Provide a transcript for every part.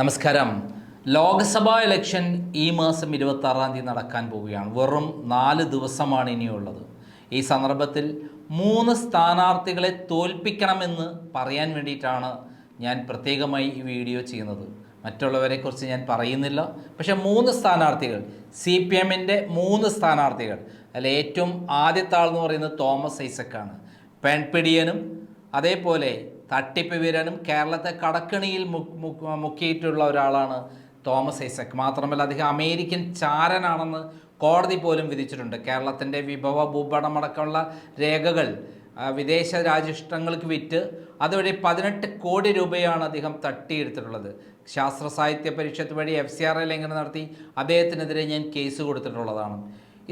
നമസ്കാരം. ലോക്സഭാ ഇലക്ഷൻ ഈ മാസം ഇരുപത്തി ആറാം തീയതി നടക്കാൻ പോവുകയാണ്. വെറും നാല് ദിവസമാണ് ഇനിയുള്ളത്. ഈ സന്ദർഭത്തിൽ മൂന്ന് സ്ഥാനാർത്ഥികളെ തോൽപ്പിക്കണമെന്ന് പറയാൻ വേണ്ടിയിട്ടാണ് ഞാൻ പ്രത്യേകമായി ഈ വീഡിയോ ചെയ്യുന്നത്. മറ്റുള്ളവരെക്കുറിച്ച് ഞാൻ പറയുന്നില്ല. പക്ഷേ മൂന്ന് സ്ഥാനാർത്ഥികൾ സി പി എമ്മിന്റെ മൂന്ന് സ്ഥാനാർത്ഥികൾ അതിൽ ഏറ്റവും ആദ്യത്തെ ആൾ എന്ന് പറയുന്നത് തോമസ് ഐസക്കാണ്. പെൺപിടിയനും അതേപോലെ തട്ടിപ്പ് വീരനും കേരളത്തെ കടക്കണിയിൽ മുക്കിയിട്ടുള്ള ഒരാളാണ് തോമസ് ഐസക്. മാത്രമല്ല അദ്ദേഹം അമേരിക്കൻ ചാരനാണെന്ന് കോടതി പോലും വിധിച്ചിട്ടുണ്ട്. കേരളത്തിന്റെ വിഭവ ഭൂപടമടക്കമുള്ള രേഖകൾ വിദേശ രാജ്യഷ്ടങ്ങൾക്ക് വിറ്റ് അതുവഴി പതിനെട്ട് കോടി രൂപയാണ് അദ്ദേഹം തട്ടിയെടുത്തിട്ടുള്ളത്. ശാസ്ത്ര സാഹിത്യ പരിഷത്ത് വഴി എഫ് സി ആർ ഐ ലംഘനം നടത്തി അദ്ദേഹത്തിനെതിരെ ഞാൻ കേസ് കൊടുത്തിട്ടുള്ളതാണ്.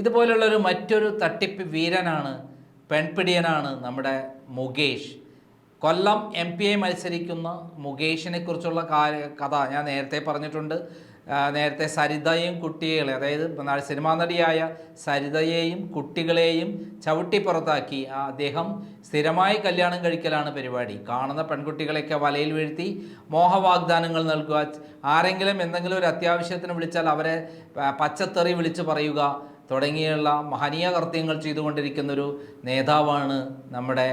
ഇതുപോലുള്ളൊരു മറ്റൊരു തട്ടിപ്പ് വീരനാണ് പെൺപിടിയനാണ് നമ്മുടെ മുകേഷ്. കൊല്ലം എം പി ഐ മത്സരിക്കുന്ന മുകേഷിനെ കുറിച്ചുള്ള കഥ ഞാൻ നേരത്തെ പറഞ്ഞിട്ടുണ്ട്. നേരത്തെ സരിതയും കുട്ടികളെ അതായത് സിനിമാ നടിയായ സരിതയെയും കുട്ടികളെയും ചവിട്ടി പുറത്താക്കി. അദ്ദേഹം സ്ഥിരമായി കല്യാണം കഴിക്കലാണ് പരിപാടി. കാണുന്ന പെൺകുട്ടികളെയൊക്കെ വലയിൽ വീഴ്ത്തി മോഹവാഗ്ദാനങ്ങൾ നൽകുക. ആരെങ്കിലും എന്തെങ്കിലും ഒരു അത്യാവശ്യത്തിന് വിളിച്ചാൽ അവരെ പച്ചത്തെറി വിളിച്ച് പറയുക. തുടങ്ങിയുള്ള മഹനീയ കൃത്യങ്ങൾ ചെയ്തുകൊണ്ടിരിക്കുന്നൊരു നേതാവാണ് നമ്മുടെ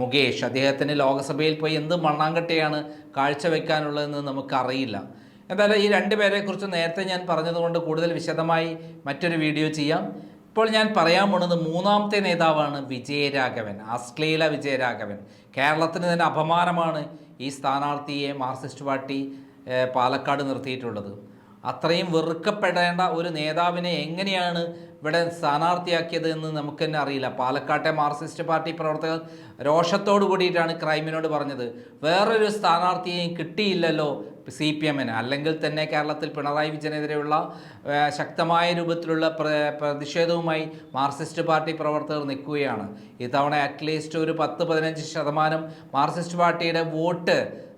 മുകേഷ് അദ്ദേഹത്തിന് ലോകസഭയിൽ പോയി എന്ത് മണ്ണാങ്കട്ടയാണ് കാഴ്ചവെക്കാനുള്ളതെന്ന് നമുക്കറിയില്ല. എന്തായാലും ഈ രണ്ട് പേരെക്കുറിച്ച് നേരത്തെ ഞാൻ പറഞ്ഞതുകൊണ്ട് കൂടുതൽ വിശദമായി മറ്റൊരു വീഡിയോ ചെയ്യാം. ഇപ്പോൾ ഞാൻ പറയാൻ പോണത് മൂന്നാമത്തെ നേതാവാണ് വിജയരാഘവൻ അശ്ലീല വിജയരാഘവൻ. കേരളത്തിന് തന്നെ അപമാനമാണ് ഈ സ്ഥാനാർത്ഥിയെ മാർക്സിസ്റ്റ് പാർട്ടി പാലക്കാട് നിർത്തിയിട്ടുള്ളത്. അത്രയും വെറുക്കപ്പെടേണ്ട ഒരു നേതാവിനെ എങ്ങനെയാണ് ഇവിടെ സ്ഥാനാർത്ഥിയാക്കിയത് എന്ന് നമുക്ക് തന്നെ അറിയില്ല. പാലക്കാട്ടെ മാർക്സിസ്റ്റ് പാർട്ടി പ്രവർത്തകർ രോഷത്തോടു കൂടിയിട്ടാണ് ക്രൈമിനോട് പറഞ്ഞത്. വേറൊരു സ്ഥാനാർത്ഥിയെയും കിട്ടിയില്ലല്ലോ സി പി എമ്മിന്. അല്ലെങ്കിൽ തന്നെ കേരളത്തിൽ പിണറായി വിജയനെതിരെയുള്ള ശക്തമായ രൂപത്തിലുള്ള പ്ര- പ്രതിഷേധവുമായി മാർക്സിസ്റ്റ് പാർട്ടി പ്രവർത്തകർ നിൽക്കുകയാണ്. ഇത്തവണ അറ്റ്ലീസ്റ്റ് ഒരു പത്ത് പതിനഞ്ച് ശതമാനം മാർക്സിസ്റ്റ് പാർട്ടിയുടെ വോട്ട്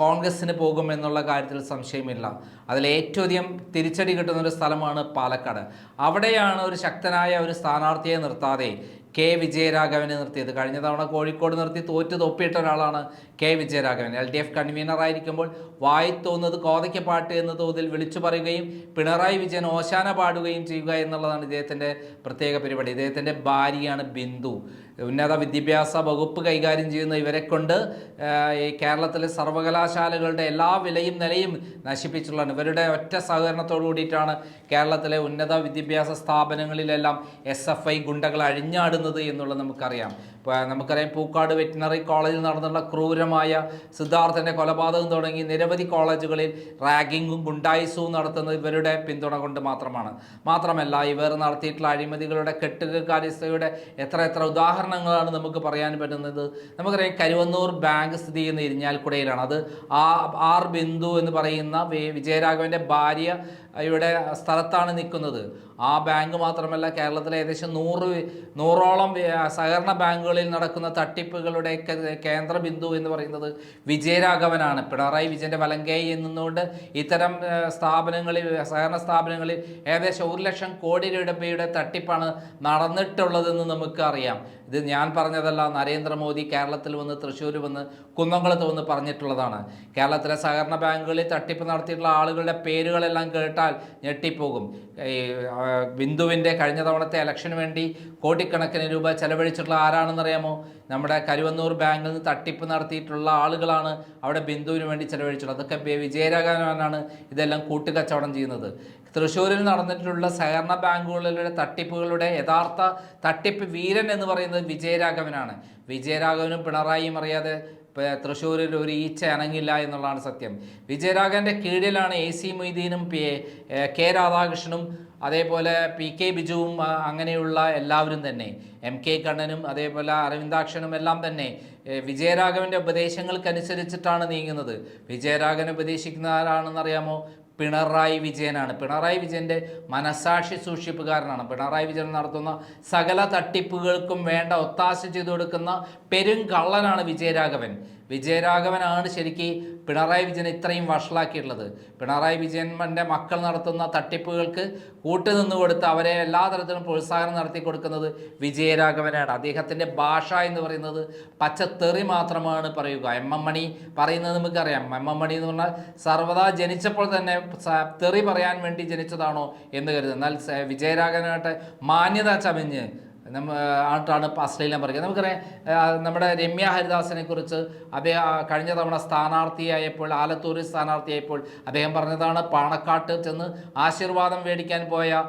കോൺഗ്രസ്സിന് പോകുമെന്നുള്ള കാര്യത്തിൽ സംശയമില്ല. അതിൽ ഏറ്റവും അധികം തിരിച്ചടി കിട്ടുന്ന ഒരു സ്ഥലമാണ് പാലക്കാട്. അവിടെയാണ് ഒരു ശക്തനായ ഒരു സ്ഥാനാർത്ഥിയെ നിർത്താതെ കെ വിജയരാഘവനെ നിർത്തിയത്. കഴിഞ്ഞ തവണ കോഴിക്കോട് നിർത്തി തോറ്റ് തൊപ്പിയിട്ട ഒരാളാണ് K Vijayaraghavan. L D F convener ആയിരിക്കുമ്പോൾ വായി തോന്നുന്നത് കോതയ്ക്ക് പാട്ട് എന്ന തോതിൽ വിളിച്ചു പറയുകയും പിണറായി വിജയൻ ഓശാന പാടുകയും ചെയ്യുക എന്നുള്ളതാണ് ഇദ്ദേഹത്തിന്റെ പ്രത്യേക പരിപാടി. ഇദ്ദേഹത്തിന്റെ ഭാര്യയാണ് ബിന്ദു. ഉന്നത വിദ്യാഭ്യാസ വകുപ്പ് കൈകാര്യം ചെയ്യുന്ന ഇവരെ കൊണ്ട് ഈ കേരളത്തിലെ സർവകലാശാലകളുടെ എല്ലാ വിലയും നിലയും നശിപ്പിച്ചുള്ളതാണ് ഇവരുടെ ഒറ്റ സഹകരണത്തോടു കൂടിയിട്ടാണ് കേരളത്തിലെ ഉന്നത വിദ്യാഭ്യാസ സ്ഥാപനങ്ങളിലെല്ലാം എസ് എഫ് ഐ ഗുണ്ടകൾ അഴിഞ്ഞാടുന്നത് എന്നുള്ളത് നമുക്കറിയാം. നമുക്കറിയാം പൂക്കാട് വെറ്റിനറി കോളേജിൽ നടന്നുള്ള ക്രൂരമായ സിദ്ധാർത്ഥന്റെ കൊലപാതകം തുടങ്ങി നിരവധി കോളേജുകളിൽ റാഗിങ്ങും ഗുണ്ടായിസവും നടത്തുന്നത് ഇവരുടെ പിന്തുണ കൊണ്ട് മാത്രമാണ്. മാത്രമല്ല ഇവർ നടത്തിയിട്ടുള്ള അഴിമതികളുടെ കെട്ടുകാര്യസ്ഥയുടെ എത്ര എത്ര ഉദാഹരണങ്ങളാണ് നമുക്ക് പറയാൻ പറ്റുന്നത്. നമുക്കറിയാം കരുവന്നൂർ ബാങ്ക് സ്ഥിതി ചെയ്യുന്ന ഇരിഞ്ഞാൽക്കുടയിലാണ്. അത് ആ ആർ ബിന്ദു എന്ന് പറയുന്ന വിജയരാഘവന്റെ ഭാര്യ ഇവിടെ സ്ഥലത്താണ് നിൽക്കുന്നത്. ആ ബാങ്ക് മാത്രമല്ല കേരളത്തിലെ ഏകദേശം നൂറ് നൂറോളം സഹകരണ ബാങ്കുകളിൽ നടക്കുന്ന തട്ടിപ്പുകളുടെ കേന്ദ്ര ബിന്ദു എന്ന് പറയുന്നത് വിജയരാഘവനാണ്. പിണറായി വിജയന്റെ വലങ്കൈ എന്നുകൊണ്ട് ഇത്തരം സ്ഥാപനങ്ങളിൽ സഹകരണ സ്ഥാപനങ്ങളിൽ ഏകദേശം ഒരു ലക്ഷം കോടി രൂപയുടെ തട്ടിപ്പാണ് നടന്നിട്ടുള്ളതെന്ന് നമുക്ക് അറിയാം ഇത് ഞാൻ പറഞ്ഞതല്ല നരേന്ദ്രമോദി കേരളത്തിൽ വന്ന് തൃശ്ശൂർ വന്ന് കുന്നംകുളത്ത് വന്ന് പറഞ്ഞിട്ടുള്ളതാണ്. കേരളത്തിലെ സഹകരണ ബാങ്കുകളിൽ തട്ടിപ്പ് നടത്തിയിട്ടുള്ള ആളുകളുടെ പേരുകളെല്ലാം കേട്ടാൽ ഞെട്ടിപ്പോകും. ഈ ബിന്ദുവിന്റെ കഴിഞ്ഞ തവണത്തെ ഇലക്ഷന് വേണ്ടി കോടിക്കണക്കിന് രൂപ ചെലവഴിച്ചിട്ടുള്ള ആരാണെന്നറിയാമോ? നമ്മുടെ കരുവന്നൂർ ബാങ്കിൽ നിന്ന് തട്ടിപ്പ് നടത്തിയിട്ടുള്ള ആളുകളാണ് അവിടെ ബിന്ദുവിന് വേണ്ടി ചെലവഴിച്ചിട്ടുള്ളത്. അതൊക്കെ വിജയരാഘവനാണ് ഇതെല്ലാം കൂട്ടുകച്ചവടം ചെയ്യുന്നത്. തൃശ്ശൂരിൽ നടന്നിട്ടുള്ള സഹകരണ ബാങ്കുകളിലെ തട്ടിപ്പുകളുടെ യഥാർത്ഥ തട്ടിപ്പ് വീരൻ എന്ന് പറയുന്നത് വിജയരാഘവനാണ്. വിജയരാഘവനും പിണറായിയും അറിയാതെ തൃശ്ശൂരിൽ ഒരു ഈച്ച അനങ്ങില്ല എന്നുള്ളതാണ് സത്യം. വിജയരാഘവന്റെ കീഴിലാണ് എ സി മൊയ്തീനും പി കെ രാധാകൃഷ്ണനും അതേപോലെ പി കെ ബിജുവും അങ്ങനെയുള്ള എല്ലാവരും തന്നെ. എം കെ കണ്ണനും അതേപോലെ അരവിന്ദാക്ഷനും എല്ലാം തന്നെ വിജയരാഘവന്റെ ഉപദേശങ്ങൾക്കനുസരിച്ചിട്ടാണ് നീങ്ങുന്നത്. വിജയരാഘവൻ ഉപദേശിക്കുന്ന ആരാണെന്നറിയാമോ? പിണറായി വിജയനാണ്. പിണറായി വിജയന്റെ മനസാക്ഷി സൂക്ഷിപ്പുകാരനാണ്. പിണറായി വിജയൻ നടത്തുന്ന സകല തട്ടിപ്പുകൾക്കും വേണ്ട ഒത്താശ ചെയ്തു കൊടുക്കുന്ന പെരും കള്ളനാണ് വിജയരാഘവൻ. വിജയരാഘവനാണ് ശരിക്ക് പിണറായി വിജയൻ ഇത്രയും വഷളാക്കിയിട്ടുള്ളത്. പിണറായി വിജയന്റെ മക്കൾ നടത്തുന്ന തട്ടിപ്പുകൾക്ക് കൂട്ടുനിന്ന് കൊടുത്ത് അവരെ എല്ലാ തരത്തിലും പ്രോത്സാഹനം നടത്തി കൊടുക്കുന്നത് വിജയരാഘവനാണ്. അദ്ദേഹത്തിന്റെ ഭാഷ എന്ന് പറയുന്നത് പച്ചത്തെറി മാത്രമാണ് പറയുക. എം എം മണി പറയുന്നത് നമുക്കറിയാം. എം എം മണി എന്ന് പറഞ്ഞാൽ സർവതാ ജനിച്ചപ്പോൾ തന്നെ തെറി പറയാൻ വേണ്ടി ജനിച്ചതാണോ എന്ന് കരുതുന്നത് എന്നാൽ വിജയരാഘവനായിട്ട് മാന്യത ചമഞ്ഞ് നമ്മ ആട്ടാണ് അശ്ലീലം പറയുക. നമുക്കറിയാം നമ്മുടെ രമ്യ ഹരിദാസിനെ കുറിച്ച് അദ്ദേഹം കഴിഞ്ഞ തവണ സ്ഥാനാർത്ഥിയായപ്പോൾ ആലത്തൂർ സ്ഥാനാർത്ഥിയായപ്പോൾ അദ്ദേഹം പറഞ്ഞതാണ് പാണക്കാട്ട് ചെന്ന് ആശീർവാദം മേടിക്കാൻ പോയ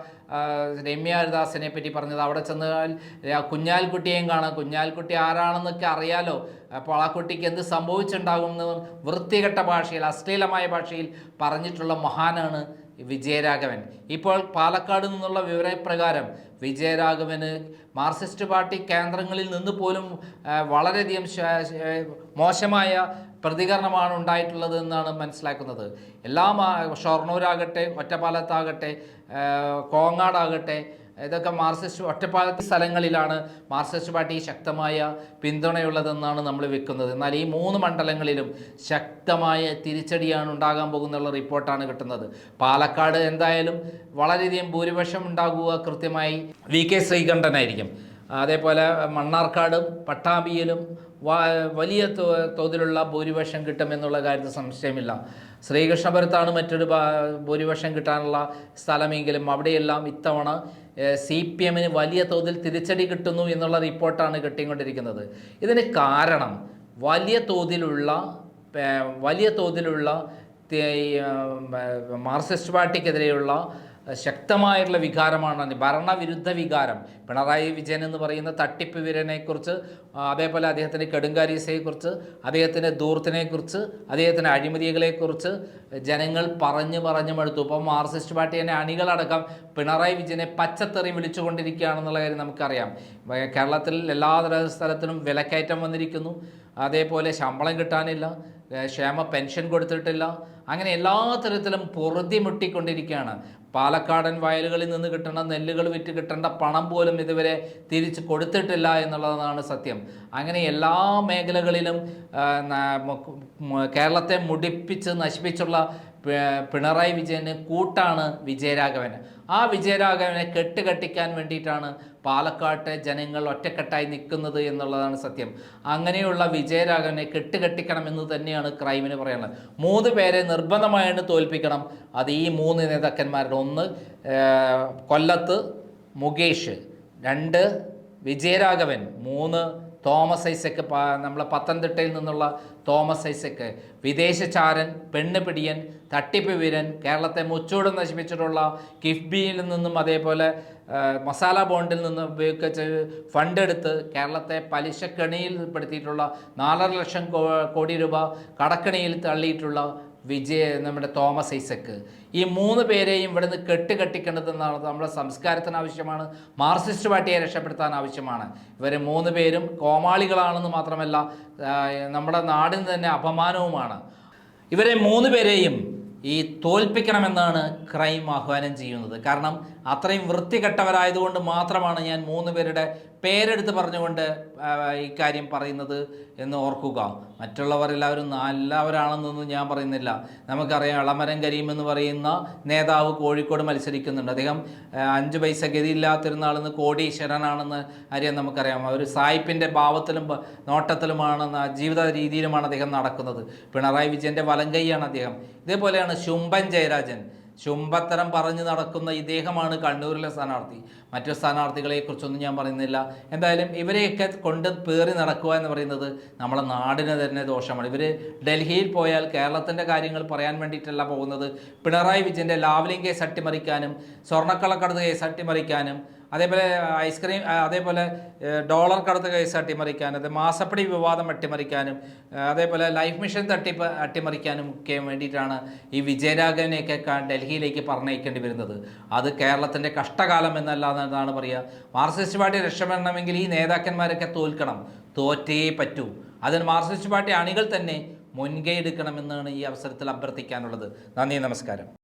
രമ്യ ഹരിദാസിനെ പറ്റി പറഞ്ഞത്. അവിടെ ചെന്നാൽ ആ, കുഞ്ഞാൽക്കുട്ടിയെയും കാണാം. കുഞ്ഞാൽക്കുട്ടി ആരാണെന്നൊക്കെ അറിയാലോ? അപ്പോൾ ആ കുട്ടിക്ക് എന്ത് സംഭവിച്ചിട്ടുണ്ടാകുമെന്ന് വൃത്തികെട്ട ഭാഷയിൽ അശ്ലീലമായ ഭാഷയിൽ പറഞ്ഞിട്ടുള്ള മഹാനാണ് വിജയരാഘവൻ. ഇപ്പോൾ പാലക്കാട് നിന്നുള്ള വിവരപ്രകാരം വിജയരാഘവന് മാർക്സിസ്റ്റ് പാർട്ടി കേന്ദ്രങ്ങളിൽ നിന്ന് പോലും വളരെയധികം മോശമായ പ്രതികരണമാണ് ഉണ്ടായിട്ടുള്ളത് എന്നാണ് മനസ്സിലാക്കുന്നത്. എല്ലാ ഷൊർണൂരാകട്ടെ ഒറ്റപ്പാലത്താകട്ടെ കോങ്ങാടാകട്ടെ ഇതൊക്കെ മാർക്സിസ്റ്റ് ഒറ്റപ്പാലത്തെ സ്ഥലങ്ങളിലാണ്. മാർക്സിസ്റ്റ് പാർട്ടി ശക്തമായ പിന്തുണയുള്ളതെന്നാണ് നമ്മൾ വെക്കുന്നത്. എന്നാൽ ഈ മൂന്ന് മണ്ഡലങ്ങളിലും ശക്തമായ തിരിച്ചടിയാണ് ഉണ്ടാകാൻ പോകുന്നുള്ള റിപ്പോർട്ടാണ് കിട്ടുന്നത്. പാലക്കാട് എന്തായാലും വളരെയധികം ഭൂരിപക്ഷം ഉണ്ടാകുക കൃത്യമായി വി കെ ശ്രീകണ്ഠനായിരിക്കും. അതേപോലെ മണ്ണാർക്കാടും പട്ടാമ്പിയിലും വലിയ തോതിലുള്ള ഭൂരിപക്ഷം കിട്ടുമെന്നുള്ള കാര്യത്തിൽ സംശയമില്ല. ശ്രീകൃഷ്ണപുരത്താണ് മറ്റൊരു ഭൂരിപക്ഷം കിട്ടാനുള്ള സ്ഥലമെങ്കിലും അവിടെയെല്ലാം ഇത്തവണ സി പി എമ്മിന് വലിയ തോതിൽ തിരിച്ചടി കിട്ടുന്നു എന്നുള്ള റിപ്പോർട്ടാണ് കിട്ടിക്കൊണ്ടിരിക്കുന്നത്. ഇതിന് കാരണം വലിയ തോതിലുള്ള വലിയ തോതിലുള്ള മാർക്സിസ്റ്റ് പാർട്ടിക്കെതിരെയുള്ള ശക്തമായിട്ടുള്ള വികാരമാണ്. ഭരണവിരുദ്ധ വികാരം. പിണറായി വിജയൻ എന്ന് പറയുന്ന തട്ടിപ്പ് വീരനെക്കുറിച്ച് അതേപോലെ അദ്ദേഹത്തിന്റെ കെടുങ്കാരീസയെക്കുറിച്ച് അദ്ദേഹത്തിന്റെ ദൂർത്തിനെക്കുറിച്ച് അദ്ദേഹത്തിന്റെ അഴിമതികളെക്കുറിച്ച് ജനങ്ങൾ പറഞ്ഞു പറഞ്ഞു മടുത്തു. ഇപ്പോൾ മാർക്സിസ്റ്റ് പാർട്ടി തന്നെ അണികളടക്കം പിണറായി വിജയനെ പച്ചത്തെറി വിളിച്ചുകൊണ്ടിരിക്കുകയാണെന്നുള്ള കാര്യം നമുക്കറിയാം. കേരളത്തിൽ എല്ലാ സ്ഥലത്തിനും വിലക്കയറ്റം വന്നിരിക്കുന്നു. അതേപോലെ ശമ്പളം കിട്ടാനില്ല. ക്ഷേമ പെൻഷൻ കൊടുത്തിട്ടില്ല. അങ്ങനെ എല്ലാ തരത്തിലും പൊറുതി മുട്ടിക്കൊണ്ടിരിക്കുകയാണ്. പാലക്കാടൻ വയലുകളിൽ നിന്ന് കിട്ടേണ്ട നെല്ലുകൾ വിറ്റ് കിട്ടേണ്ട പണം പോലും ഇതുവരെ തിരിച്ച് കൊടുത്തിട്ടില്ല എന്നുള്ളതാണ് സത്യം. അങ്ങനെ എല്ലാ മേഖലകളിലും കേരളത്തെ മുടിപ്പിച്ച് നശിപ്പിച്ചുള്ള പിണറായി വിജയന് കൂട്ടാണ് വിജയരാഘവന്. ആ വിജയരാഘവനെ കെട്ടുകെട്ടിക്കാൻ വേണ്ടിയിട്ടാണ് പാലക്കാട്ടെ ജനങ്ങൾ ഒറ്റക്കെട്ടായി നിൽക്കുന്നത് എന്നുള്ളതാണ് സത്യം. അങ്ങനെയുള്ള വിജയരാഘവനെ കെട്ടുകെട്ടിക്കണം എന്ന് തന്നെയാണ് ക്രൈമിന് പറയുന്നത് മൂന്ന് പേരെ നിർബന്ധമായിട്ട് തോൽപ്പിക്കണം. അത് ഈ മൂന്ന് നേതാക്കന്മാരുടെ ഒന്ന് കൊല്ലത്ത് മുകേഷ് രണ്ട് വിജയരാഘവൻ മൂന്ന് തോമസ് ഐസക്ക് നമ്മളെ പത്തനംതിട്ടയിൽ നിന്നുള്ള തോമസ് ഐസക്ക്. വിദേശചാരൻ പെണ്ണ് പിടിയൻ തട്ടിപ്പ് വീരൻ കേരളത്തെ മുച്ചൂട് നശിപ്പിച്ചിട്ടുള്ള കിഫ്ബിയിൽ നിന്നും അതേപോലെ മസാല ബോണ്ടിൽ നിന്ന് ഉപയോഗിച്ച് ഫണ്ട് എടുത്ത് കേരളത്തെ പലിശക്കണിയിൽ പെടുത്തിയിട്ടുള്ള നാലര ലക്ഷം കോടി രൂപ കടക്കണിയിൽ തള്ളിയിട്ടുള്ള വിജയ നമ്മുടെ തോമസ് ഐസക്ക്. ഈ മൂന്ന് പേരെയും ഇവിടുന്ന് കെട്ടുകെട്ടിക്കേണ്ടതെന്നാണ് നമ്മുടെ സംസ്കാരത്തിന് ആവശ്യമാണ് മാർക്സിസ്റ്റ് പാർട്ടിയെ രക്ഷപ്പെടുത്താൻ ആവശ്യമാണ്. ഇവർ മൂന്ന് പേരും കോമാളികളാണെന്ന് മാത്രമല്ല നമ്മുടെ നാടിന് തന്നെ അപമാനവുമാണ്. ഇവരെ മൂന്ന് പേരെയും ഈ തോൽപ്പിക്കണമെന്നാണ് ക്രൈം ആഹ്വാനം ചെയ്യുന്നത്. കാരണം അത്രയും വൃത്തികെട്ടവരായതുകൊണ്ട് മാത്രമാണ് ഞാൻ മൂന്ന് പേരുടെ പേരെടുത്ത് പറഞ്ഞുകൊണ്ട് ഇക്കാര്യം പറയുന്നത് എന്ന് ഓർക്കുക. മറ്റുള്ളവർ എല്ലാവരും നല്ലവരാണെന്നൊന്നും ഞാൻ പറയുന്നില്ല. നമുക്കറിയാം ഇളമരം കരീം എന്ന് പറയുന്ന നേതാവ് കോഴിക്കോട് മത്സരിക്കുന്നുണ്ട്. അദ്ദേഹം അഞ്ച് പൈസ ഗതിയില്ലാത്തിരുന്നാളെന്ന് കോടീശ്വരനാണെന്ന് അറിയാൻ നമുക്കറിയാം. ഒരു സായിപ്പിന്റെ ഭാവത്തിലും നോട്ടത്തിലുമാണെന്ന് ജീവിത രീതിയിലുമാണ് അദ്ദേഹം നടക്കുന്നത്. പിണറായി വിജയന്റെ വലങ്കൈയാണ് അദ്ദേഹം. ഇതേപോലെയാണ് ശുംഭൻ ജയരാജൻ. ശുംഭത്തരം പറഞ്ഞു നടക്കുന്ന ഇദ്ദേഹമാണ് കണ്ണൂരിലെ സ്ഥാനാർത്ഥി. മറ്റു സ്ഥാനാർത്ഥികളെ കുറിച്ചൊന്നും ഞാൻ പറയുന്നില്ല. എന്തായാലും ഇവരെയൊക്കെ കൊണ്ട് പേറി നടക്കുക എന്ന് പറയുന്നത് നമ്മുടെ നാടിന് തന്നെ ദോഷമാണ്. ഇവർ ഡൽഹിയിൽ പോയാൽ കേരളത്തിന്റെ കാര്യങ്ങൾ പറയാൻ വേണ്ടിയിട്ടല്ല പോകുന്നത്. പിണറായി വിജയന്റെ ലാവ്ലിംഗ് കേസ് അട്ടിമറിക്കാനും സ്വർണക്കളക്കടത്ത് കേസ് അട്ടിമറിക്കാനും അതേപോലെ ഐസ്ക്രീം അതേപോലെ ഡോളർ കടത്ത് കേസ് അട്ടിമറിക്കാനും അത് മാസപ്പടി വിവാദം അട്ടിമറിക്കാനും അതേപോലെ ലൈഫ് മിഷൻ തട്ടിപ്പ് അട്ടിമറിക്കാനും ഒക്കെ വേണ്ടിയിട്ടാണ് ഈ വിജയരാഘവനെയൊക്കെ ഡൽഹിയിലേക്ക് പറഞ്ഞയക്കേണ്ടി വരുന്നത്. അത് കേരളത്തിന്റെ കഷ്ടകാലം എന്നല്ല എന്നാണ് പറയുക? മാർക്സിസ്റ്റ് പാർട്ടി രക്ഷപ്പെടണമെങ്കിൽ ഈ നേതാക്കന്മാരൊക്കെ തോൽക്കണം. തോറ്റേ പറ്റൂ. അതിന് മാർക്സിസ്റ്റ് പാർട്ടി അണികൾ തന്നെ മുൻകൈ എടുക്കണമെന്നാണ് ഈ അവസരത്തിൽ അഭ്യർത്ഥിക്കാനുള്ളത്. നന്ദി നമസ്കാരം.